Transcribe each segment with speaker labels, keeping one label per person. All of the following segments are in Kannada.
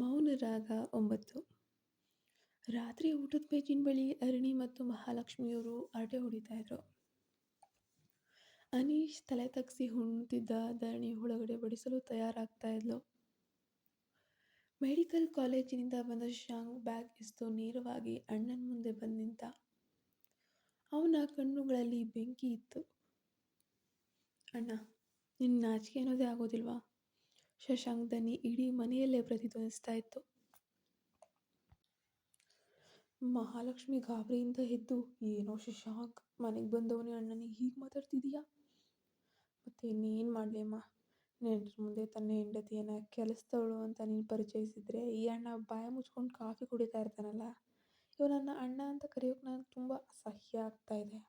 Speaker 1: ಮೌನ ರಾಗ ಒಂಬತ್ತು. ರಾತ್ರಿ ಊಟದ ಮೇಜಿನ ಬಳಿ ಅರಣಿ ಮತ್ತು ಮಹಾಲಕ್ಷ್ಮಿಯವರು ಅರಟೆ ಹೊಡಿತಾ ಇದ್ರು. ಅನೀಶ್ ತಲೆ ತಗ್ಸಿ ಹುಣ್ತಿದ್ದ ಧರಣಿ ಒಳಗಡೆ ಬಡಿಸಲು ತಯಾರಾಗ್ತಾ ಇದ್ಲು. ಮೆಡಿಕಲ್ ಕಾಲೇಜಿನಿಂದ ಬಂದ ಶಾಂಗ್ ಬ್ಯಾಗ್ ಇಸ್ತು ನೇರವಾಗಿ ಅಣ್ಣನ ಮುಂದೆ ಬಂದು ನಿಂತ. ಅವನ ಕಣ್ಣುಗಳಲ್ಲಿ ಬೆಂಕಿ ಇತ್ತು. ಅಣ್ಣ ನಿನ್ನ ನಾಚಿಕೆ ಅನ್ನೋದೇ ಆಗೋದಿಲ್ವಾ? ಶಶಾಂಕ್ ದನಿ ಇಡೀ ಮನೆಯಲ್ಲೇ ಪ್ರತಿಧ್ವನಿಸ್ತಾ ಇತ್ತು. ಮಹಾಲಕ್ಷ್ಮಿ ಗಾಬರಿಯಿಂದ ಎದ್ದು, ಏನೋ ಶಶಾಂಕ್, ಮನೆಗೆ ಬಂದವನೇ ಅಣ್ಣನಿಗೆ ಹೀಗೆ ಮಾತಾಡ್ತಿದೀಯಾ? ಮತ್ತೆ ಇನ್ನೇನು ಮಾಡಲಿ ಅಮ್ಮ, ನೆಂಟ್ರ ಮುಂದೆ ತನ್ನ ಹೆಂಡತಿಯನ್ನ ಕೆಲಸದವಳು ಅಂತ ನೀನು ಪರಿಚಯಿಸಿದ್ರೆ ಈ ಅಣ್ಣ ಬಾಯ ಮುಚ್ಕೊಂಡು ಕಾಫಿ ಕುಡಿತಾ ಇರ್ತಾನಲ್ಲ ಇವ ನನ್ನ ಅಣ್ಣ ಅಂತ ಕರೆಯೋಕೆ ನನಗೆ ತುಂಬ ಅಸಹ್ಯ ಆಗ್ತಾ ಇದೆ.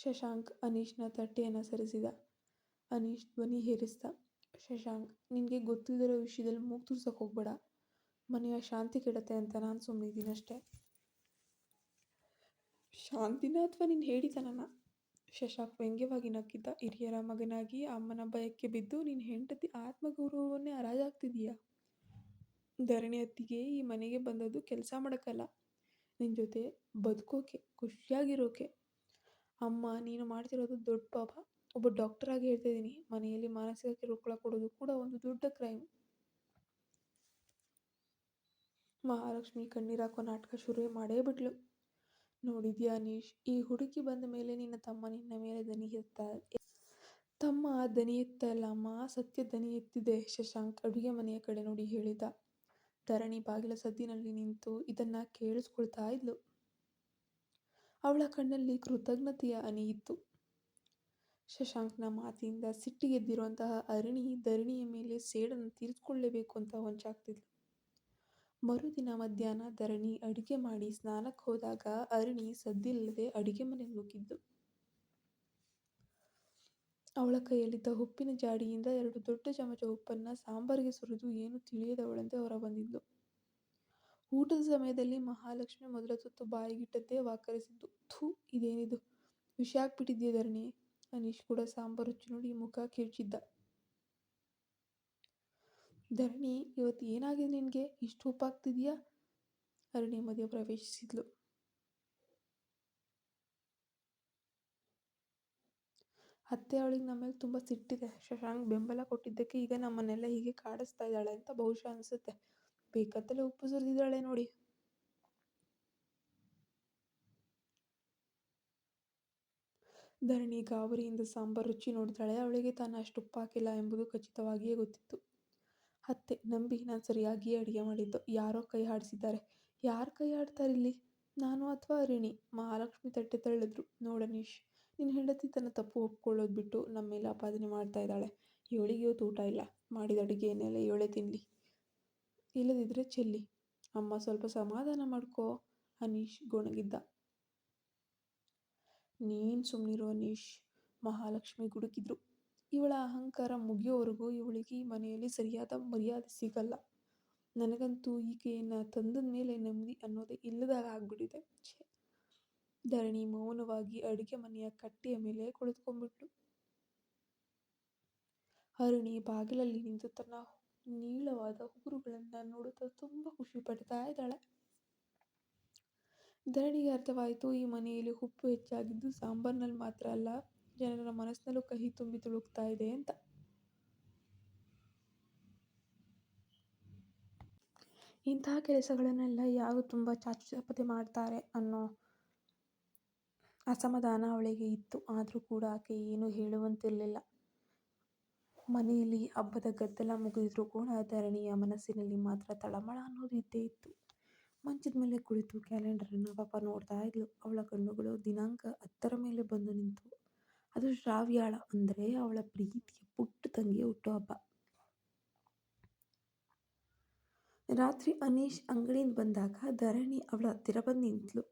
Speaker 1: ಶಶಾಂಕ್ ಅನೀಶ್ನ ತಟ್ಟೆಯನ್ನು ಸರಿಸಿದ. ಅನೀಶ್ ಧ್ವನಿ ಹೇರಿಸ್ದ. ಶಶಾಂಕ್, ನಿನಗೆ ಗೊತ್ತಿಲ್ಲದಿರೋ ವಿಷಯದಲ್ಲಿ ಮೂಗು ತುರ್ಸೋಕೆ ಹೋಗ್ಬೇಡ. ಮನೆಯ ಶಾಂತಿ ಕೆಡತ್ತೆ ಅಂತ ನಾನು ಸುಮ್ಮನಿದ್ದೀನಿ ಅಷ್ಟೇ. ಶಾಂತಿನ ಅಥವಾ ನೀನು ಹೇಳಿದನನ ಶಶಾಂಕ್ ವ್ಯಂಗ್ಯವಾಗಿ ನಕ್ಕಿದ್ದ. ಹಿರಿಯರ ಮಗನಾಗಿ ಅಮ್ಮನ ಭಯಕ್ಕೆ ಬಿದ್ದು ನೀನು ಹೆಂಡತಿ ಆತ್ಮಗೌರವವನ್ನೇ ಹರಾಜಾಗ್ತಿದೀಯ ಧರಣಿ ಹತ್ತಿಗೆ ಈ ಮನೆಗೆ ಬಂದದ್ದು ಕೆಲಸ ಮಾಡೋಕ್ಕಲ್ಲ. ನಿನ್ನ ಜೊತೆ ಬದುಕೋಕೆ, ಖುಷಿಯಾಗಿರೋಕೆ. ಅಮ್ಮ, ನೀನು ಮಾಡ್ತಿರೋದು ದೊಡ್ಡ ಪಾಪ. ಒಬ್ಬ ಡಾಕ್ಟರ್ ಆಗಿ ಹೇಳ್ತಾ ಇದ್ದೀನಿ ಮನೆಯಲ್ಲಿ ಮಾನಸಿಕ ಕಿರುಕುಳ ಕೊಡೋದು ಕೂಡ ಒಂದು ದೊಡ್ಡ ಕ್ರೈಮ್ ಮಹಾಲಕ್ಷ್ಮಿ ಕಣ್ಣೀರಾಕೋ ನಾಟಕ ಶುರು ಮಾಡೇ ಬಿಟ್ಲು. ನೋಡಿದ್ಯಾ ಅನೀಶ್ ಈ ಹುಡುಗಿ ಬಂದ ಮೇಲೆ ನಿನ್ನ ತಮ್ಮ ನಿನ್ನ ಮೇಲೆ ದನಿ ಎತ್ತ ತಮ್ಮ ದನಿ ಎತ್ತಲ್ಲ ಅಮ್ಮ ಸತ್ಯ ದನಿ ಎತ್ತಿದೆ, ಶಶಾಂಕ್ ಅಡುಗೆ ಮನೆಯ ಕಡೆ ನೋಡಿ ಹೇಳಿದ. ಧರಣಿ ಬಾಗಿಲ ಸದ್ದಿನಲ್ಲಿ ನಿಂತು ಇದನ್ನ ಕೇಳಿಸ್ಕೊಳ್ತಾ ಇದ್ಲು. ಅವಳ ಕಣ್ಣಲ್ಲಿ ಕೃತಜ್ಞತೆಯ ಅನಿ ಇತ್ತು. ಶಶಾಂಕ್ನ ಮಾತಿನಿಂದ ಸಿಟ್ಟಿಗೆದ್ದಿರುವಂತಹ ಅರಣಿ ಧರಣಿಯ ಮೇಲೆ ಸೇಡನ್ನು ತೀರಿಸ್ಕೊಳ್ಳೇಬೇಕು ಅಂತ ಹೊಂಚಾಗ್ತಿದ್ಲು. ಮರುದಿನ ಮಧ್ಯಾಹ್ನ ಧರಣಿ ಅಡುಗೆ ಮಾಡಿ ಸ್ನಾನಕ್ಕೆ ಹೋದಾಗ ಅರಣಿ ಸದ್ದಿಲ್ಲದೆ ಅಡುಗೆ ಮನೆಗೆ ನುಗ್ಗಿದ್ದು. ಅವಳ ಕೈಯಲ್ಲಿದ್ದ ಉಪ್ಪಿನ ಜಾಡಿಯಿಂದ ಎರಡು ದೊಡ್ಡ ಚಮಚ ಉಪ್ಪನ್ನು ಸಾಂಬಾರಿಗೆ ಸುರಿದು ಏನು ತಿಳಿಯದವಳಂತೆ ಹೊರ ಬಂದಿದ್ಲು ಊಟದ ಸಮಯದಲ್ಲಿ ಮಹಾಲಕ್ಷ್ಮಿ ಮೊದಲ ತುತ್ತು ಬಾಯಿಗಿಟ್ಟದ್ದೇ ವಾಕರಿಸಿದ್ದು. ಥೂ, ಇದೇನಿದು? ವಿಷ ಧರಣಿ? ಅನೀಶ್ ಕೂಡ ಸಾಂಬಾರು ರುಚಿ ನೋಡಿ ಮುಖ ಕಿರ್ಚಿದ್ದ ಧರಣಿ, ಇವತ್ತು ಏನಾಗಿದೆ ನಿನಗೆ? ಇಷ್ಟು ಉಪ್ಪಾಗ್ತಿದ್ಯಾ? ಅರಣಿ ಮಧ್ಯ ಪ್ರವೇಶಿಸಿದ್ಲು. ಅತ್ತೆ ಅವಳಿಗೆ ನಮ್ಮ ಮೇಲೆ ತುಂಬ ಸಿಟ್ಟಿದೆ. ಶಶಾಂಕ್ ಬೆಂಬಲ ಕೊಟ್ಟಿದ್ದಕ್ಕೆ ಈಗ ನಮ್ಮನ್ನೆಲ್ಲ ಹೀಗೆ ಕಾಡಿಸ್ತಾ ಇದ್ದಾಳೆ ಅಂತ ಬಹುಶಃ ಅನಿಸುತ್ತೆ. ಬೇಕತ್ತಲೇ ಉಪ್ಪು ಸುರಿದಿದ್ದಾಳೆ ನೋಡಿ. ಧರಣಿ ಗಾಬರಿಯಿಂದ ಸಾಂಬಾರು ರುಚಿ ನೋಡಿದಾಳೆ ಅವಳಿಗೆ ತಾನು ಅಷ್ಟು ಉಪ್ಪು ಹಾಕಿಲ್ಲ ಎಂಬುದು ಖಚಿತವಾಗಿಯೇ ಗೊತ್ತಿತ್ತು. ಅತ್ತೆ, ನಂಬಿ ನಾನು ಸರಿಯಾಗಿಯೇ ಅಡುಗೆ ಮಾಡಿದ್ದು. ಯಾರೋ ಕೈ ಹಾಡಿಸಿದ್ದಾರೆ. ಯಾರು ಕೈ ಆಡ್ತಾರೆ ಇಲ್ಲಿ? ನಾನು ಅಥವಾ ಅರಿಣಿ ಮಹಾಲಕ್ಷ್ಮಿ ತಟ್ಟೆ ತಳ್ಳಿದ್ರು. ನೋಡನೀಶ್ ನಿನ್ನ ಹೆಂಡತಿ ತನ್ನ ತಪ್ಪು ಒಪ್ಕೊಳ್ಳೋದು ಬಿಟ್ಟು ನಮ್ಮ ಮೇಲೆ ಆಪಾದನೆ ಮಾಡ್ತಾ ಇದ್ದಾಳೆ. ಇವಳಿಗೆ ಇವತ್ತು ಊಟ ಇಲ್ಲ. ಮಾಡಿದ ಅಡುಗೆಯನ್ನೆಲ್ಲ ಇವಳೇ ತಿನ್ನಲಿ ಇಲ್ಲದಿದ್ದರೆ ಚೆಲ್ಲಿ. ಅಮ್ಮ ಸ್ವಲ್ಪ ಸಮಾಧಾನ ಮಾಡ್ಕೋ ಅನೀಶ್ ಗೊಣಗಿದ್ದ. ನೀನು ಸುಮ್ಮನಿರೋ ಅನೀಶ್ ಮಹಾಲಕ್ಷ್ಮಿ ಗುಡುಕಿದ್ರು. ಇವಳ ಅಹಂಕಾರ ಮುಗಿಯೋವರೆಗೂ ಇವಳಿಗೆ ಈ ಮನೆಯಲ್ಲಿ ಸರಿಯಾದ ಮರ್ಯಾದೆ ಸಿಗಲ್ಲ. ನನಗಂತೂ ಈಕೆಯನ್ನು ತಂದ ಮೇಲೆ ನೆಮ್ಮದಿ ಅನ್ನೋದೇ ಇಲ್ಲದಾಗ ಆಗ್ಬಿಟ್ಟಿದೆ. ಧರಣಿ ಮೌನವಾಗಿ ಅಡುಗೆ ಮನೆಯ ಕಟ್ಟೆಯ ಮೇಲೆ ಕುಳಿತುಕೊಂಡ್ಬಿಟ್ಲು. ಅರುಣಿ ಬಾಗಿಲಲ್ಲಿ ನಿಂತು ತನ್ನ ನೀಳವಾದ ಉಗುರುಗಳನ್ನು ನೋಡುತ್ತಾ ತುಂಬ ಖುಷಿ ಪಡ್ತಾ ಇದ್ದಾಳೆ. ಧರಣಿಗೆ ಅರ್ಥವಾಯಿತು, ಈ ಮನೆಯಲ್ಲಿ ಉಪ್ಪು ಹೆಚ್ಚಾಗಿದ್ದು ಸಾಂಬಾರ್ನಲ್ಲಿ ಮಾತ್ರ ಅಲ್ಲ, ಜನರ ಮನಸ್ಸಿನಲ್ಲೂ ಕಹಿ ತುಂಬಿ ತುಳುಕ್ತಾ ಇದೆ ಅಂತ. ಇಂತಹ ಕೆಲಸಗಳನ್ನೆಲ್ಲ ಯಾರು ತುಂಬ ಚಾಚು ಮಾಡ್ತಾರೆ ಅನ್ನೋ ಅಸಮಾಧಾನ ಅವಳಿಗೆ ಇತ್ತು. ಆದರೂ ಕೂಡ ಆಕೆ ಏನೂ ಹೇಳುವಂತಿರಲಿಲ್ಲ. ಮನೆಯಲ್ಲಿ ಹಬ್ಬದ ಗದ್ದಲ ಮುಗಿದ್ರು ಕೂಡ ಧರಣಿಯ ಮನಸ್ಸಿನಲ್ಲಿ ಮಾತ್ರ ತಳಮಳ ಅನ್ನೋದು ಇದ್ದೇ ಇತ್ತು. ಮಂಚದ ಮೇಲೆ ಕುಳಿತು ಕ್ಯಾಲೆಂಡರನ್ನು ಪಾಪ ನೋಡ್ತಾ ಇದ್ಲು. ಅವಳ ಕಣ್ಣುಗಳು ದಿನಾಂಕ ಹತ್ತರ ಮೇಲೆ ಬಂದು ನಿಂತು. ಅದು ಶ್ರಾವ್ಯಾಳ ಅಂದರೆ ಅವಳ ಪ್ರೀತಿಯ ಪುಟ್ಟ ತಂಗಿಯ ಹುಟ್ಟುಹಬ್ಬ ರಾತ್ರಿ ಅನೀಶ್ ಅಂಗಡಿಯಿಂದ ಬಂದಾಗ ಧರಣಿ ಅವಳ ಹತ್ತಿರ ಬಂದು ನಿಂತಳು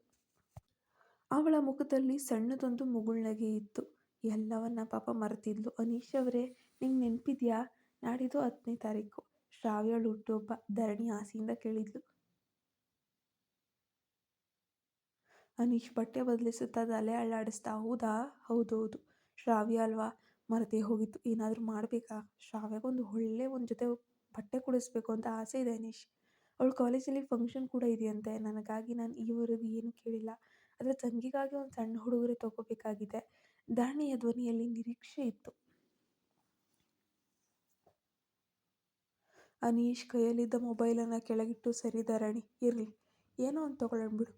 Speaker 1: ಅವಳ ಮುಖದಲ್ಲಿ ಸಣ್ಣದೊಂದು ಮುಗುಳ್ನಗೆ ಇತ್ತು. ಎಲ್ಲವನ್ನ ಪಾಪ ಮರೆತಿದ್ಲು. ಅನೀಶ್ ಅವರೇ, ನಿಂಗೆ ನೆನಪಿದ್ಯಾ? ನಾಡಿದ್ದು ಹತ್ತನೇ ತಾರೀಕು. ಶ್ರಾವ್ಯಳು ಹುಟ್ಟುಹಬ್ಬ ಧರಣಿ ಆಸೆಯಿಂದ ಕೇಳಿದ್ಲು. ಅನೀಶ್ ಬಟ್ಟೆ ಬದಲಿಸುತ್ತಾ ತಲೆ ಅಳ್ಳಾಡಿಸ್ತಾ ಹೌದಾ? ಹೌದೌದು. ಶ್ರಾವ್ಯ ಅಲ್ವಾ? ಮರೆತೇ ಹೋಗಿತ್ತು. ಏನಾದರೂ ಮಾಡಬೇಕಾ? ಶ್ರಾವ್ಯಗೊಂದು ಒಳ್ಳೆ ಒಂದು ಜೊತೆ ಬಟ್ಟೆ ಕೊಡಿಸ್ಬೇಕು ಅಂತ ಆಸೆ ಇದೆ ಅನೀಶ್. ಅವಳು ಕಾಲೇಜಲ್ಲಿ ಫಂಕ್ಷನ್ ಕೂಡ ಇದೆಯಂತೆ. ನನಗಾಗಿ ನಾನು ಈವರೆಗೂ ಏನು ಕೇಳಿಲ್ಲ. ಆದರೆ ತಂಗಿಗಾಗಿ ಒಂದು ಸಣ್ಣ ಉಡುಗೊರೆ ತಗೋಬೇಕಾಗಿದೆ. ಧರಣಿಯ ಧ್ವನಿಯಲ್ಲಿ ನಿರೀಕ್ಷೆ ಇತ್ತು. ಅನೀಶ್ ಕೈಯಲ್ಲಿದ್ದ ಮೊಬೈಲನ್ನು ಕೆಳಗಿಟ್ಟು ಸರಿ ಧರಣಿ ಇರಲಿ, ಏನೋ ಒಂದು ತಗೊಳ್ಳೋಣ ಬಿಡು.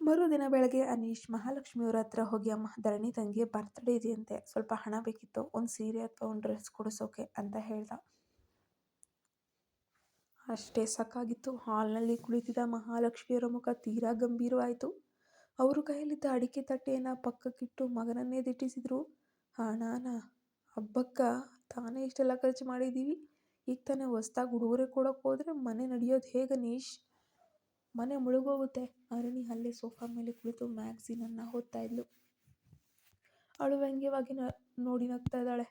Speaker 1: ಮರುದಿನ ಬೆಳಗ್ಗೆ ಅನೀಶ್ ಮಹಾಲಕ್ಷ್ಮಿಯವರ ಹತ್ರ ಹೋಗಿ, ಅಮ್ಮ, ಧರಣಿ ತಂಗಿಯ ಬರ್ತ್ಡೇ ಇದೆಯಂತೆ, ಸ್ವಲ್ಪ ಹಣ ಬೇಕಿತ್ತು, ಒಂದು ಸೀರೆ ಅಥವಾ ಒಂದು ಡ್ರೆಸ್ ಕೊಡಿಸೋಕೆ, ಅಂತ ಹೇಳ್ದ. ಅಷ್ಟೇ ಸಾಕಾಗಿತ್ತು. ಹಾಲ್ನಲ್ಲಿ ಕುಳಿತಿದ್ದ ಮಹಾಲಕ್ಷ್ಮಿಯವರ ಮುಖ ತೀರಾ ಗಂಭೀರವಾಯಿತು. ಅವರು ಕೈಯಲ್ಲಿದ್ದ ಅಡಿಕೆ ತಟ್ಟೆಯನ್ನು ಪಕ್ಕಕ್ಕಿಟ್ಟು ಮಗನನ್ನೇ ದಿಟ್ಟಿಸಿದರು. ಹಣನ, ಹಬ್ಬಕ್ಕ ತಾನೇ ಇಷ್ಟೆಲ್ಲ ಖರ್ಚು ಮಾಡಿದ್ದೀವಿ. ಈಗ ತಾನೇ ಹೊಸ್ದಾಗಿ ಉಡುಗೊರೆ ಕೊಡೋಕೆ ಹೋದರೆ ಮನೆ ನಡೆಯೋದು ಹೇಗೆ ನೀಶ್? ಮನೆ ಮುಳುಗೋಗುತ್ತೆ. ಅರಣಿ ಅಲ್ಲೇ ಸೋಫಾ ಮೇಲೆ ಕುಳಿತು ಮ್ಯಾಗ್ಝಿನನ್ನು ಓದ್ತಾ ಇದ್ಲು. ಅವಳು ವ್ಯಂಗ್ಯವಾಗಿ ನ, ನೋಡಿ ನಗ್ತಾ ಇದ್ದಾಳೆ.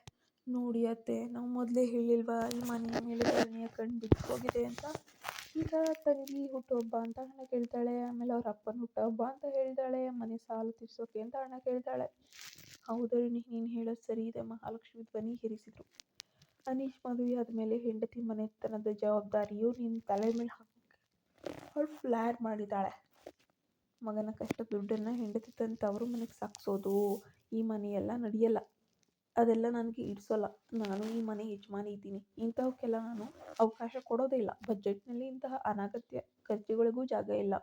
Speaker 1: ನೋಡಿ ಅತ್ತೆ, ನಾವು ಮೊದಲೇ ಹೇಳಿಲ್ವಾ, ಈ ಮನೆಯ ಮೇಲೆ ಕಣ್ಣು ಬಿಟ್ಟು ಹೋಗಿದೆ ಅಂತ? ಈಗ ತಂಗಿ ಹುಟ್ಟುಹಬ್ಬ ಅಂತ ಹಣ ಕೇಳ್ತಾಳೆ, ಆಮೇಲೆ ಅವ್ರ ಅಪ್ಪನ ಹುಟ್ಟುಹಬ್ಬ ಅಂತ ಹೇಳ್ತಾಳೆ ಮನೆ ಸಾಲ ತೀರ್ಸೋಕೆ ಅಂತ ಹಣ ಕೇಳ್ತಾಳೆ ಹೌದರಿ ನೀನು ಹೇಳೋದು ಸರಿ ಇದೆ, ಮಹಾಲಕ್ಷ್ಮಿ ಧ್ವನಿ ಹಿರಿಸಿದ್ರು. ಅನೀಶ್ ಮದುವೆ ಆದಮೇಲೆ ಹೆಂಡತಿ ಮನೆತನದ ಜವಾಬ್ದಾರಿಯು ನಿನ್ನ ತಲೆ ಮೇಲೆ ಹಾಕಿ ಅವಳು ಫ್ಲ್ಯಾರ್ ಮಾಡಿದ್ದಾಳೆ ಮಗನ ಕಷ್ಟ ದುಡ್ಡನ್ನು ಹೆಂಡತಿ ತಂದು ತವರು ಮನೆಗೆ ಸಾಗಿಸೋದು ಈ ಮನೆಯೆಲ್ಲ ನಡೆಯಲ್ಲ. ಅದೆಲ್ಲ ನನಗೆ ಹಿಡ್ಸೋಲ್ಲ ನಾನು ಈ ಮನೆ ಯಜಮಾನಿ ಇದ್ದೀನಿ. ಇಂಥವಕ್ಕೆಲ್ಲ ನಾನು ಅವಕಾಶ ಕೊಡೋದೇ ಇಲ್ಲ. ಬಜೆಟ್ನಲ್ಲಿ ಇಂತಹ ಅನಗತ್ಯ ಖರ್ಚುಗಳಿಗೂ ಜಾಗ ಇಲ್ಲ.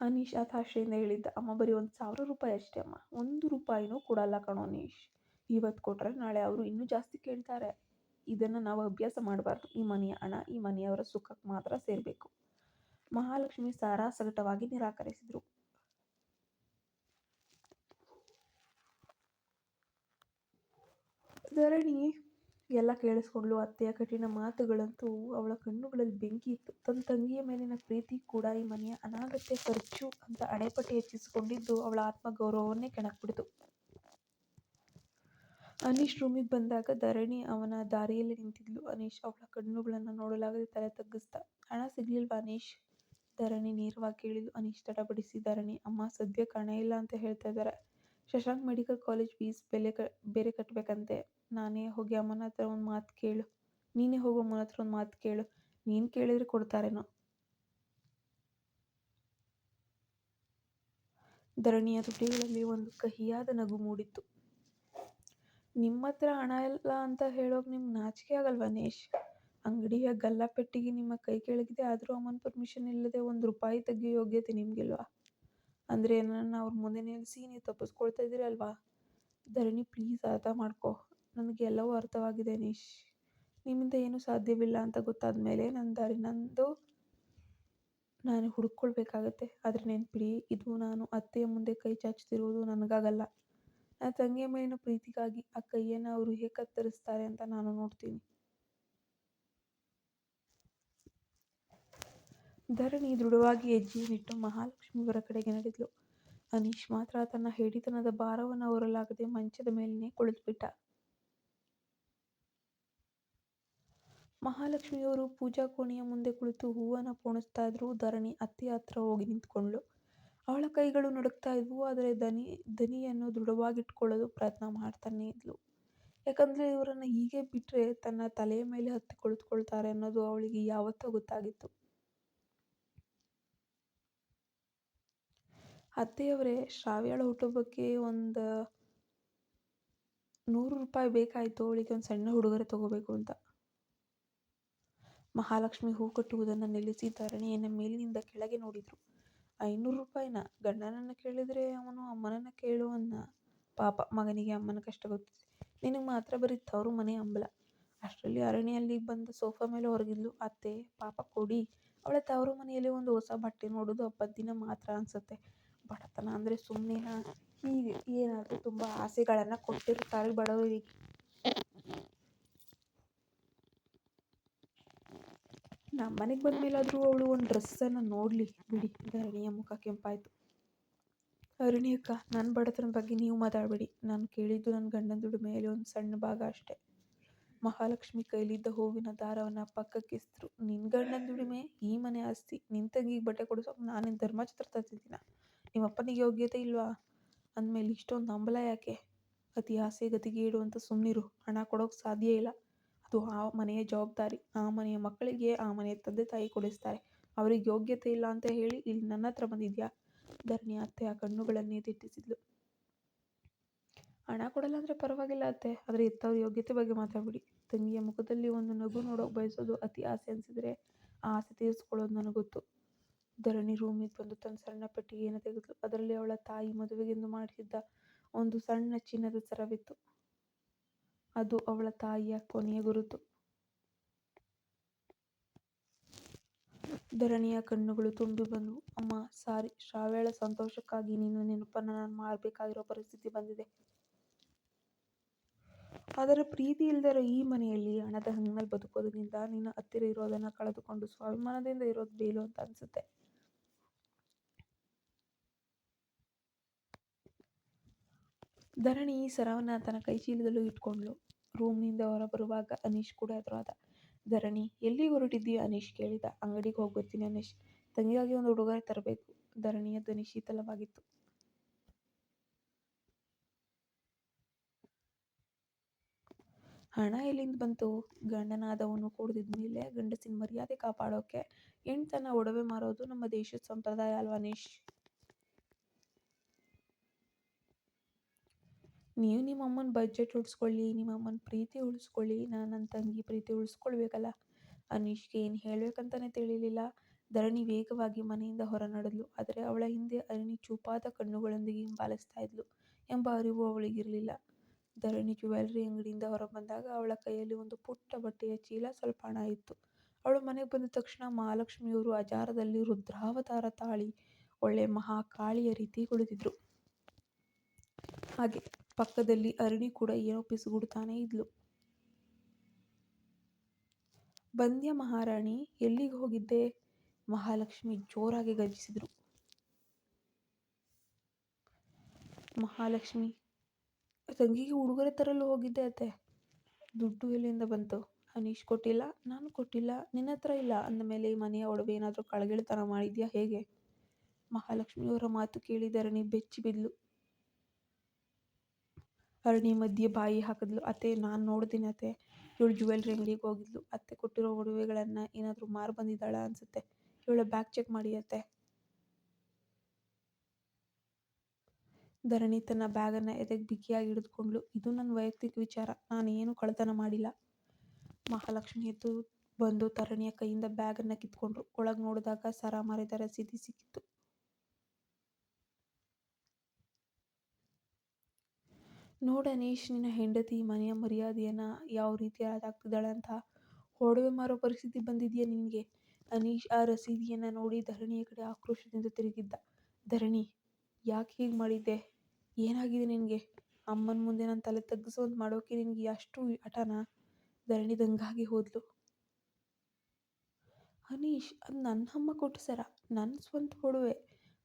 Speaker 1: ಅನೀಶ್ ಹತಾಶೆಯಿಂದ ಹೇಳಿದ್ದ, ಅಮ್ಮ, ಬರೀ ಒಂದು ಸಾವಿರ ರೂಪಾಯಿ ಅಷ್ಟೇ, ಅಮ್ಮ. ಒಂದು ರೂಪಾಯಿನೂ ಕೊಡಲ್ಲ ಕಣೋ ಅನೀಶ್. ಇವತ್ತು ಕೊಟ್ಟರೆ ನಾಳೆ ಅವರು ಇನ್ನೂ ಜಾಸ್ತಿ ಕೇಳ್ತಾರೆ. ಇದನ್ನು ನಾವು ಅಭ್ಯಾಸ ಮಾಡಬಾರ್ದು. ಈ ಮನೆಯ ಹಣ, ಈ ಮನೆಯವರ ಸುಖಕ್ಕೆ ಮಾತ್ರ ಸೇರಬೇಕು. ಮಹಾಲಕ್ಷ್ಮಿ ಸಾರಾಸಗಟವಾಗಿ ನಿರಾಕರಿಸಿದರು. ಧರಣಿ. ಎಲ್ಲ ಕೇಳಿಸ್ಕೊಂಡ್ಲು ಅತ್ತೆಯ ಕಠಿಣ ಮಾತುಗಳಂತೂ ಅವಳ ಕಣ್ಣುಗಳಲ್ಲಿ ಬೆಂಕಿ ಇತ್ತು. ತನ್ನ ತಂಗಿಯ ಮೇಲಿನ ಪ್ರೀತಿ ಕೂಡ ಈ ಮನೆಯ ಅನಾಗತ್ಯ ಖರ್ಚು ಅಂತ ಅಣೆಪಟ್ಟಿ ಹೆಚ್ಚಿಸಿಕೊಂಡಿದ್ದು ಅವಳ ಆತ್ಮಗೌರವವನ್ನೇ ಕೆಣಕ್ಬಿಡ್ತು. ಅನೀಶ್ ರೂಮಿಗೆ ಬಂದಾಗ ಧರಣಿ ಅವನ ದಾರಿಯಲ್ಲಿ ನಿಂತಿದ್ಲು. ಅನೀಶ್ ಅವಳ ಕಣ್ಣುಗಳನ್ನು ನೋಡಲಾಗದೆ ತಲೆ ತಗ್ಗಿಸ್ತ, ಹಣ ಸಿಗ್ಲಿಲ್ವಾ ಅನೀಶ್? ಧರಣಿ ನೇರವಾಗಿ ಕೇಳಿದ್ಲು. ಅನೀಶ್ ತಡಬಡಿಸಿ, ಧರಣಿ, ಅಮ್ಮ ಸದ್ಯಕ್ಕೆ ಹಣ ಇಲ್ಲ ಅಂತ ಹೇಳ್ತಾ ಇದ್ದಾರೆ ಶಶಾಂಕ್ ಮೆಡಿಕಲ್ ಕಾಲೇಜ್ ಫೀಸ್ ಬೆಲೆ ಕ, ಬೇರೆ ಕಟ್ಟಬೇಕಂತೆ ನಾನೇ ಹೋಗಿ ಅಮ್ಮನ ಹತ್ರ ಒಂದು ಮಾತು ಕೇಳು. ನೀನೇ ಹೋಗಿ ಅಮ್ಮನ ಹತ್ರ ಒಂದು ಮಾತು ಕೇಳು. ನೀನು ಕೇಳಿದ್ರೆ ಕೊಡ್ತಾರೇನೋ. ಧರಣಿಯ ತುಟಿಗಳಲ್ಲಿ ಒಂದು ಕಹಿಯಾದ ನಗು ಮೂಡಿತ್ತು. ನಿಮ್ಮ ಹತ್ರ ಹಣ ಇಲ್ಲ ಅಂತ ಹೇಳೋಕೆ ನಿಮ್ಗೆ ನಾಚಿಕೆ ಆಗಲ್ವಾ ನೇಶ್? ಅಂಗಡಿಯ ಗಲ್ಲಾಪೆಟ್ಟಿಗೆ ನಿಮ್ಮ ಕೈ ಕೆಳಗಿದೆ, ಆದರೂ ಅಮ್ಮನ ಪರ್ಮಿಷನ್ ಇಲ್ಲದೆ ಒಂದು ರೂಪಾಯಿ ತೆಗೆಯೋ ಯೋಗ್ಯತೆ ನಿಮಗಿಲ್ವಾ? ಅಂದರೆ ನನ್ನ ಅವ್ರ ಮುಂದೆ ನಿಲ್ಲಿಸಿ ನೀವು ತಪ್ಪಿಸ್ಕೊಳ್ತಾ ಇದ್ದೀರಲ್ವಾ? ಧರಣಿ ಪ್ಲೀಸ್ ಅರ್ಥ ಮಾಡ್ಕೊ. ನನಗೆ ಎಲ್ಲವೂ ಅರ್ಥವಾಗಿದೆ ನಿಶ್. ನಿಮ್ಮಿಂದ ಏನೂ ಸಾಧ್ಯವಿಲ್ಲ ಅಂತ ಗೊತ್ತಾದ ಮೇಲೆ ನನ್ನ ದಾರಿ ನಂದು ನಾನು ಹುಡುಕೊಳ್ಬೇಕಾಗತ್ತೆ ಆದರೆ ನೆನಪಿಡಿ, ಇದು ನಾನು ಅತ್ತೆಯ ಮುಂದೆ ಕೈ ಚಾಚುತ್ತಿರುವುದು ನನಗಾಗಲ್ಲ. ನನ್ನ ತಂಗಿಯ ಮೇಲಿನ ಪ್ರೀತಿಗಾಗಿ ಆ ಕೈಯನ್ನು ಅವರು ಹೇಗೆ ಕತ್ತರಿಸ್ತಾರೆ ಅಂತ ನಾನು ನೋಡ್ತೀನಿ. ಧರಣಿ ದೃಢವಾಗಿ ಹೆಜ್ಜೆಯನ್ನಿಟ್ಟು ಮಹಾಲಕ್ಷ್ಮಿಯವರ ಕಡೆಗೆ ನಡೆದಳು ಅನೀಶ್ ಮಾತ್ರ ತನ್ನ ಹೇಡಿತನದ ಭಾರವನ್ನು ಹೊರಲಾಗದೆ ಮಂಚದ ಮೇಲೇ ಕುಳಿತುಬಿಟ್ಟ. ಮಹಾಲಕ್ಷ್ಮಿಯವರು ಪೂಜಾ ಕೋಣೆಯ ಮುಂದೆ ಕುಳಿತು ಹೂವನ್ನು ಪೋಣಿಸ್ತಾ ಇದ್ರು. ಧರಣಿ ಅತ್ತೆ ಹತ್ರ ಹೋಗಿ ನಿಂತ್ಕೊಂಡ್ಳು. ಅವಳ ಕೈಗಳು ನಡುಕ್ತಾ ಇದ್ವು, ಆದರೆ ದನಿ, ದನಿಯನ್ನು ದೃಢವಾಗಿಟ್ಕೊಳ್ಳಲು ಪ್ರಯತ್ನ ಮಾಡ್ತಾನೆ ಇದ್ಲು. ಯಾಕಂದರೆ ಇವರನ್ನು ಹೀಗೆ ಬಿಟ್ಟರೆ ತನ್ನ ತಲೆಯ ಮೇಲೆ ಹತ್ತಿ ಕುಳಿತುಕೊಳ್ತಾರೆ ಅನ್ನೋದು ಅವಳಿಗೆ ಯಾವತ್ತೋ ಗೊತ್ತಾಗಿತ್ತು. ಅತ್ತೆಯವರೇ, ಶ್ರಾವ್ಯಳ ಹುಟ್ಟುಹಬ್ಬಕ್ಕೆ ಒಂದು ನೂರು ರೂಪಾಯಿ ಬೇಕಾಯಿತು. ಅವಳಿಗೆ ಒಂದು ಸಣ್ಣ ಉಡುಗೊರೆ ತಗೋಬೇಕು ಅಂತ. ಮಹಾಲಕ್ಷ್ಮಿ ಹೂ ಕಟ್ಟುವುದನ್ನು ನಿಲ್ಲಿಸಿ ಧರಣಿಯನ್ನು ಮೇಲಿನಿಂದ ಕೆಳಗೆ ನೋಡಿದರು. ಐನೂರು ರೂಪಾಯಿನ ಗಂಡನನ್ನು ಕೇಳಿದರೆ ಅವನು ಅಮ್ಮನನ್ನ ಕೇಳುವನ್ನ ಪಾಪ, ಮಗನಿಗೆ ಅಮ್ಮನ ಕಷ್ಟ ಗೊತ್ತಿದೆ. ನಿನಗೆ ಮಾತ್ರ ಬರೀ ತವರು ಮನೆ ಅಂಬಲ ಅಷ್ಟರಲ್ಲಿ ಅರಣ್ಯಲ್ಲಿ ಬಂದ ಸೋಫಾ ಮೇಲೆ ಹೊರಗಿದ್ಲು. ಅತ್ತೆ, ಪಾಪ ಕೊಡಿ. ಅವಳ ತವರು ಮನೆಯಲ್ಲಿ ಒಂದು ಹೊಸ ಬಟ್ಟೆ ನೋಡೋದು ಹಬ್ಬದ ದಿನ ಮಾತ್ರ ಅನಿಸುತ್ತೆ. ಬಡತನ ಅಂದರೆ ಸುಮ್ಮನೆ ಹೀಗೆ ಏನಾದರೂ ತುಂಬ ಆಸೆಗಳನ್ನು ಕೊಟ್ಟಿರ್ತಾರೆ ಬಡವರಿಗೆ. ನಮ್ಮ ಮನೆಗೆ ಬಂದಮೇಲಾದರೂ ಅವಳು ಒಂದು ಡ್ರೆಸ್ಸನ್ನು ನೋಡಲಿ ಬಿಡಿ ಧರಣಿಯ ಮುಖ ಕೆಂಪಾಯಿತು ಅರುಣಿ ಅಕ್ಕ ನನ್ನ ಬಡತನ ಬಗ್ಗೆ ನೀವು ಮಾತಾಡಬೇಡಿ ನಾನು ಕೇಳಿದ್ದು ನನ್ನ ಗಂಡನ ಮೇಲೆ ಒಂದು ಸಣ್ಣ ಭಾಗ ಅಷ್ಟೇ ಮಹಾಲಕ್ಷ್ಮಿ ಕೈಲಿದ್ದ ಹೂವಿನ ದಾರವನ್ನು ಪಕ್ಕಕ್ಕಿಸಿದ್ರು ನಿನ್ನ ಗಂಡನ ದುಡಿಮೆ ಈ ಮನೆ ಆಸ್ತಿ. ನಿನ್ನ ತಂಗಿಗೆ ಬಟ್ಟೆ ಕೊಡಿಸೋಕೆ ನಾನೇನು ಧರ್ಮಛತ್ರ ತರ್ತಿದ್ದೀನಾ? ನಿಮ್ಮಪ್ಪನಿಗೆ ಯೋಗ್ಯತೆ ಇಲ್ವಾ? ಅಂದಮೇಲೆ ಇಷ್ಟೊಂದು ಹಂಬಲ ಯಾಕೆ? ಅತಿ ಆಸೆ ಗತಿಗೇಡು ಅಂತ ಸುಮ್ಮನಿರು ಹಣ ಕೊಡೋಕೆ ಸಾಧ್ಯ ಇಲ್ಲ. ಅದು ಆ ಮನೆಯ ಜವಾಬ್ದಾರಿ. ಆ ಮನೆಯ ಮಕ್ಕಳಿಗೆ, ಆ ಮನೆಯ ತಂದೆ ತಾಯಿ ಕೊಡಿಸ್ತಾರೆ. ಅವರಿಗೆ ಯೋಗ್ಯತೆ ಇಲ್ಲ ಅಂತ ಹೇಳಿ ಇಲ್ಲಿ ನನ್ನ ಹತ್ರ ಬಂದಿದ್ಯಾ? ಧರಣಿ ಆ ಕಣ್ಣುಗಳನ್ನೇ ದಿಟ್ಟಿಸಿದ್ಲು. ಹಣ ಕೊಡಲ್ಲ ಅಂದರೆ ಪರವಾಗಿಲ್ಲ ಅತ್ತೆ. ಆದ್ರೆ ಇತ್ತವ್ರ ಯೋಗ್ಯತೆ ಬಗ್ಗೆ ಮಾತಾಡ್ಬಿಡಿ ತಂಗಿಯ ಮುಖದಲ್ಲಿ ಒಂದು ನಗು ನೋಡೋಕೆ ಬಯಸೋದು ಅತಿ ಆಸೆ ಅನ್ಸಿದ್ರೆ ಆ ಆಸೆ ತೀರಿಸ್ಕೊಳ್ಳೋದು ನನಗೊತ್ತು ಧರಣಿ ರೂಮಿಗೆ ಬಂದು ತನ್ನ ಸಣ್ಣ ಪೆಟ್ಟಿಗೆಯನ್ನು ತೆಗೆದ್ಲು. ಅದರಲ್ಲಿ ಅವಳ ತಾಯಿ ಮದುವೆಗೆಂದು ಮಾಡಿಸಿದ್ದ ಒಂದು ಸಣ್ಣ ಚಿನ್ನದ ಸರವಿತ್ತು. ಅದು ಅವಳ ತಾಯಿಯ ಕೊನೆಯ ಗುರುತು. ಧರಣಿಯ ಕಣ್ಣುಗಳು ತುಂಬಿ ಬಂದವು ಅಮ್ಮ, ಸಾರಿ. ಶ್ರಾವ್ಯಳ ಸಂತೋಷಕ್ಕಾಗಿ ನಿನ್ನ ನೆನಪನ್ನ ನಾನು ಮಾರ್ಬೇಕಾಗಿರೋ ಪರಿಸ್ಥಿತಿ ಬಂದಿದೆ. ಆದರೆ ಪ್ರೀತಿ ಇಲ್ಲದಿರೋ ಈ ಮನೆಯಲ್ಲಿ ಹಣದ ಹಂಗಲ್ ಬದುಕೋದ್ರಿಂದ ನಿನ್ನ ಹತ್ತಿರ ಇರೋದನ್ನ ಕಳೆದುಕೊಂಡು ಸ್ವಾಭಿಮಾನದಿಂದ ಇರೋದು ಬೇಲು ಅಂತ ಅನ್ಸತ್ತೆ. ಧರಣಿ ಸರವನ್ನ ತನ್ನ ಕೈಚೀಲದಲ್ಲೂ ಇಟ್ಕೊಂಡ್ಳು. ರೂಮ್ನಿಂದ ಹೊರಬರುವಾಗ ಅನೀಶ್ ಕೂಡ ಎದುರಾದ. ಧರಣಿ ಎಲ್ಲಿ ಹೊರಟಿದ್ದೀಯ ಅನೀಶ್ ಕೇಳಿದ. ಅಂಗಡಿಗೆ ಹೋಗ್ಬರ್ತೀನಿ ಅನೀಶ್. ತಂಗಿಗಾಗಿ ಒಂದು ಉಡುಗೊರೆ ತರಬೇಕು. ಧರಣಿಯ ಧ್ವನಿ ಶೀತಲವಾಗಿತ್ತು. ಹಣ ಎಲ್ಲಿಂದ ಬಂತು? ಗಂಡನಾದವನು ಮೇಲೆ ಗಂಡಸಿನ ಮರ್ಯಾದೆ ಕಾಪಾಡೋಕೆ ಹೆಣ್ತನ ಒಡವೆ ಮಾರೋದು ನಮ್ಮ ದೇಶದ ಸಂಪ್ರದಾಯ ಅಲ್ವಾ ಅನೀಶ್? ನೀವ್ ನಿಮ್ಮಮ್ಮನ್ ಬಜೆಟ್ ಉಳಿಸ್ಕೊಳ್ಳಿ ನಿಮ್ಮ ಅಮ್ಮನ ಪ್ರೀತಿ ಉಳಿಸ್ಕೊಳ್ಳಿ ನಾನು ನನ್ನ ತಂಗಿ ಪ್ರೀತಿ ಉಳಿಸ್ಕೊಳ್ಬೇಕಲ್ಲ ಅನೀಶ್ಗೆ ಏನು ಹೇಳಬೇಕಂತಲೇ ತಿಳಿಲಿಲ್ಲ. ಧರಣಿ ವೇಗವಾಗಿ ಮನೆಯಿಂದ ಹೊರ ಆದರೆ ಆದ್ರೆ ಅವಳ ಹಿಂದೆ ಅರಣಿ ಚೂಪಾದ ಕಣ್ಣುಗಳೊಂದಿಗೆ ಹಿಂಬಾಲಿಸ್ತಾ ಇದ್ಲು ಎಂಬ ಅರಿವು ಅವಳಿಗಿರಲಿಲ್ಲ ಧರಣಿ ಜ್ಯುವೆಲ್ರಿ ಅಂಗಡಿಯಿಂದ ಹೊರಬಂದಾಗ ಅವಳ ಕೈಯಲ್ಲಿ ಒಂದು ಪುಟ್ಟ ಬಟ್ಟೆಯ ಚೀಲ, ಸ್ವಲ್ಪ ಹಣ ಇತ್ತು. ಅವಳು ಮನೆಗೆ ಬಂದ ತಕ್ಷಣ ಮಹಾಲಕ್ಷ್ಮಿಯವರು ಅಜಾರದಲ್ಲಿ ರುದ್ರಾವತಾರ ತಾಳಿ ಒಳ್ಳೆ ಮಹಾಕಾಳಿಯ ರೀತಿ ಕುಳಿತಿದ್ರು. ಹಾಗೇ ಪಕ್ಕದಲ್ಲಿ ಅರಣಿ ಕೂಡ ಏನೋ ಪಿಸುಗುಡ್ತಾನೆ ಇದ್ಲು. ಬಂದ್ಯ ಮಹಾರಾಣಿ? ಎಲ್ಲಿಗೆ ಹೋಗಿದ್ದೆ? ಮಹಾಲಕ್ಷ್ಮಿ ಜೋರಾಗಿ ಗರ್ಜಿಸಿದ್ರು. ಮಹಾಲಕ್ಷ್ಮಿ, ತಂಗಿಗೆ ಉಡುಗೊರೆ ತರಲು ಹೋಗಿದ್ದೆ ಅತ್ತೆ. ದುಡ್ಡು ಎಲ್ಲಿಂದ ಬಂತು? ಅನೀಶ್ ಕೊಟ್ಟಿಲ್ಲ. ನಾನು ಕೊಟ್ಟಿಲ್ಲ. ನಿನ್ನತ್ರ ಇಲ್ಲ ಅಂದಮೇಲೆ ಮನೆಯ ಒಡವೆ ಏನಾದ್ರೂ ಕಳ್ಳಗೆಳತನ ಮಾಡಿದ್ಯಾ ಹೇಗೆ? ಮಹಾಲಕ್ಷ್ಮಿಯವರ ಮಾತು ಕೇಳಿದರೆ ಧರಣಿ ಬೆಚ್ಚಿ ಅರುಣಿ ಮಧ್ಯೆ ಬಾಯಿ ಹಾಕಿದ್ಲು ಅತ್ತೆ, ನಾನು ನೋಡ್ತೀನಿ ಅತ್ತೆ. ಇವಳು ಜ್ಯುವೆಲ್ಲರಿ ಅಂಗಡಿಗೆ ಹೋಗಿದ್ಲು. ಅತ್ತೆ ಕೊಟ್ಟಿರೋ ಒಡವೆಗಳನ್ನ ಏನಾದರೂ ಮಾರು ಬಂದಿದ್ದಾಳ ಅನಿಸುತ್ತೆ ಇವಳ ಬ್ಯಾಗ್ ಚೆಕ್ ಮಾಡಿ ಅತ್ತೆ. ಧರಣಿ ತನ್ನ ಬ್ಯಾಗನ್ನು ಎದೆಗೆ ಬಿಗಿಯಾಗಿ ಹಿಡಿದುಕೊಂಡ್ಲು ಇದು ನನ್ನ ವೈಯಕ್ತಿಕ ವಿಚಾರ. ನಾನು ಏನು ಕಳ್ಳತನ ಮಾಡಿಲ್ಲ. ಮಹಾಲಕ್ಷ್ಮಿ ಎದ್ದು ಬಂದು ಧರಣಿಯ ಕೈಯಿಂದ ಬ್ಯಾಗನ್ನು ಕಿತ್ಕೊಂಡ್ರು. ಒಳಗೆ ನೋಡಿದಾಗ ಸರ ಮಾರಿದ ರಸೀದಿ ಸಿಕ್ಕಿತ್ತು. ನೋಡ್ ಅನೀಶ್ ನಿನ್ನ ಹೆಂಡತಿ ಮನೆಯ ಮರ್ಯಾದೆಯನ್ನ ಯಾವ ರೀತಿ ಹಾಳಾಗ್ತಿದ್ದಾಳೆ ಅಂತ. ಒಡವೆ ಮಾರೋ ಪರಿಸ್ಥಿತಿ ಬಂದಿದೆಯಾ ನಿನಗೆ ಅನೀಶ್ ಆ ರಸೀದಿಯನ್ನ ನೋಡಿ ಧರಣಿಯ ಕಡೆ ಆಕ್ರೋಶದಿಂದ ತಿರುಗಿದ್ದ. ಧರಣಿ, ಯಾಕೆ ಹೀಗೆ ಮಾಡಿದ್ದೆ? ಏನಾಗಿದೆ ನಿನಗೆ ಅಮ್ಮನ ಮುಂದೆ ನನ್ನ ತಲೆ ತಗ್ಗಿಸೋದು ಮಾಡೋಕೆ ನಿನಗೆ ಅಷ್ಟು ಹಠನಾ? ಧರಣಿ ದಂಗಾಗಿ ಹೋದ್ಲು. ಅನೀಶ್, ಅದು ನನ್ನ ಅಮ್ಮ ಕೊಟ್ಟು ಸರ. ನನ್ನ ಸ್ವಂತ ಒಡವೆ.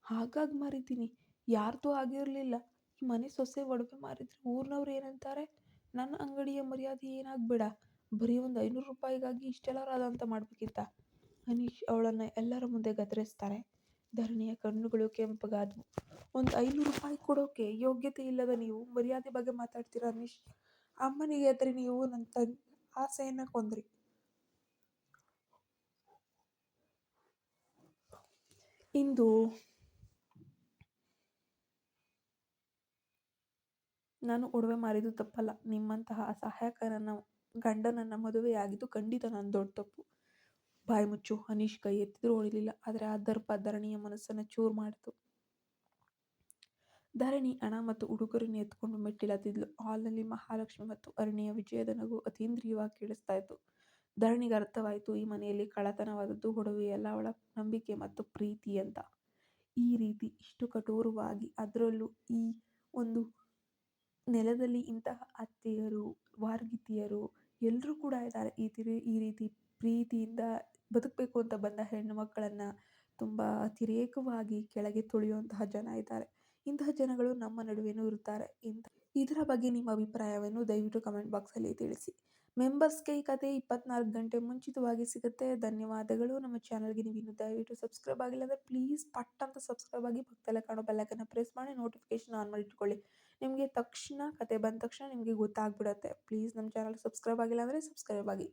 Speaker 1: ಹಾಗಾಗಿ ಮಾರಿದ್ದೀನಿ. ಯಾರ್ದೂ ಆಗಿರ್ಲಿಲ್ಲ. ಮನೆ ಸೊಸೆ ಒಡವೆ ಮಾರಿದ್ರೆ ಊರಿನವ್ರು ಏನಂತಾರೆ? ನನ್ನ ಅಂಗಡಿಯ ಮರ್ಯಾದೆ ಏನಾಗ್ಬೇಡ? ಬರೀ ಒಂದು ಐನೂರು ರೂಪಾಯಿಗಾಗಿ ಇಷ್ಟೆಲ್ಲ ರಾದ್ಧಾಂತ ಮಾಡಬೇಕಿತ್ತಾ ಅನೀಶ್ ಅವಳನ್ನು ಎಲ್ಲರ ಮುಂದೆ ಗದರಿಸ್ತಾನೆ. ಧರಣಿಯ ಕಣ್ಣುಗಳು ಕೆಂಪಗಾದವು ಒಂದು ಐನೂರು ರೂಪಾಯಿ ಕೊಡೋಕೆ ಯೋಗ್ಯತೆ ಇಲ್ಲದ ನೀವು ಮರ್ಯಾದೆ ಬಗ್ಗೆ ಮಾತಾಡ್ತೀರಾ ಅನೀಶ್? ಅಮ್ಮನಿಗೆ ಆದರೆ ನೀವು ನನ್ನ ತನ್, ಆಸೆಯನ್ನ ಕೊಂದ್ರಿ. ಇಂದು ನಾನು ಒಡವೆ ಮಾರಿದ್ದು ತಪ್ಪಲ್ಲ. ನಿಮ್ಮಂತಹ ಅಸಹಾಯಕರನ್ನು ಗಂಡನನ್ನ ಮದುವೆಯಾಗಿದ್ದು ಖಂಡಿತ ನನ್ನ ದೊಡ್ಡ ತಪ್ಪು. ಬಾಯಿ ಮುಚ್ಚು. ಅನೀಶ್ ಕೈ ಎತ್ತಿದ್ರೂ ಉಳಿಲಿಲ್ಲ. ಆದರೆ ಆ ದರ್ಪ ಧರಣಿಯ ಮನಸ್ಸನ್ನು ಚೂರು ಮಾಡಿತು. ಧರಣಿ ಹಣ ಮತ್ತು ಹುಡುಗರನ್ನು ಎತ್ಕೊಂಡು ಮೆಟ್ಟಿಲತ್ತಿದ್ಲು. ಹಾಲ್ನಲ್ಲಿ ಮಹಾಲಕ್ಷ್ಮಿ ಮತ್ತು ಅರಣಿಯ ವಿಜಯದ ನಗು ಅತೀಂದ್ರಿಯವಾಗಿ ಕೇಳಿಸ್ತಾ ಇತ್ತು. ಧರಣಿಗೆ ಅರ್ಥವಾಯಿತು, ಈ ಮನೆಯಲ್ಲಿ ಕಳ್ಳತನವಾದದ್ದು ಒಡವೆಯಲ್ಲ ಅವಳ ನಂಬಿಕೆ ಮತ್ತು ಪ್ರೀತಿ ಅಂತ. ಈ ರೀತಿ ಇಷ್ಟು ಕಠೋರವಾಗಿ, ಅದರಲ್ಲೂ ಈ ಒಂದು ನೆಲದಲ್ಲಿ ಇಂತಹ ಅತ್ತೆಯರು, ವಾರ್ಗಿತಿಯರು ಎಲ್ಲರೂ ಕೂಡ ಇದ್ದಾರೆ. ಈ ರೀತಿ ಪ್ರೀತಿಯಿಂದ ಬದುಕಬೇಕು ಅಂತ ಬಂದ ಹೆಣ್ಣು ಮಕ್ಕಳನ್ನು ತುಂಬ ಅತಿರೇಕವಾಗಿ ಕೆಳಗೆ ತುಳಿಯುವಂತಹ ಜನ ಇದ್ದಾರೆ. ಇಂತಹ ಜನಗಳು ನಮ್ಮ ನಡುವೆನೂ ಇಂಥ ಇದರ ಬಗ್ಗೆ ನಿಮ್ಮ ಅಭಿಪ್ರಾಯವನ್ನು ದಯವಿಟ್ಟು ಕಮೆಂಟ್ ಬಾಕ್ಸಲ್ಲಿ ತಿಳಿಸಿ. ಮೆಂಬರ್ಸ್ಗೆ ಈ ಕತೆ ಇಪ್ಪತ್ನಾಲ್ಕು ಗಂಟೆ ಮುಂಚಿತವಾಗಿ ಸಿಗುತ್ತೆ. ಧನ್ಯವಾದಗಳು. ನಮ್ಮ ಚಾನಲ್ಗೆ ನೀವು ದಯವಿಟ್ಟು ಸಬ್ಸ್ಕ್ರೈಬ್ ಆಗಿಲ್ಲ ಅಂದರೆ ಪ್ಲೀಸ್ ಪಟ್ ಅಂತ ಸಬ್ಸ್ಕ್ರೈಬ್ ಆಗಿ ಪಕ್ಕದಲ್ಲೇ ಕಾಣೋ ಬೆಲ್ಲೈಕನ್ನ ಪ್ರೆಸ್ ಮಾಡಿ ನೋಟಿಫಿಕೇಶನ್ ಆನ್ ಮಾಡಿ ಇಟ್ಕೊಳ್ಳಿ ನಿಮಗೆ ತಕ್ಷಣ ಕತೆ ಬಂದ ತಕ್ಷಣ ನಿಮಗೆ ಗೊತ್ತಾಗ್ಬಿಡುತ್ತೆ. ಪ್ಲೀಸ್ ನಮ್ಮ ಚಾನಲ್ ಸಬ್ಸ್ಕ್ರೈಬ್ ಆಗಿಲ್ಲ ಅಂದರೆ ಸಬ್ಸ್ಕ್ರೈಬ್ ಆಗಿ.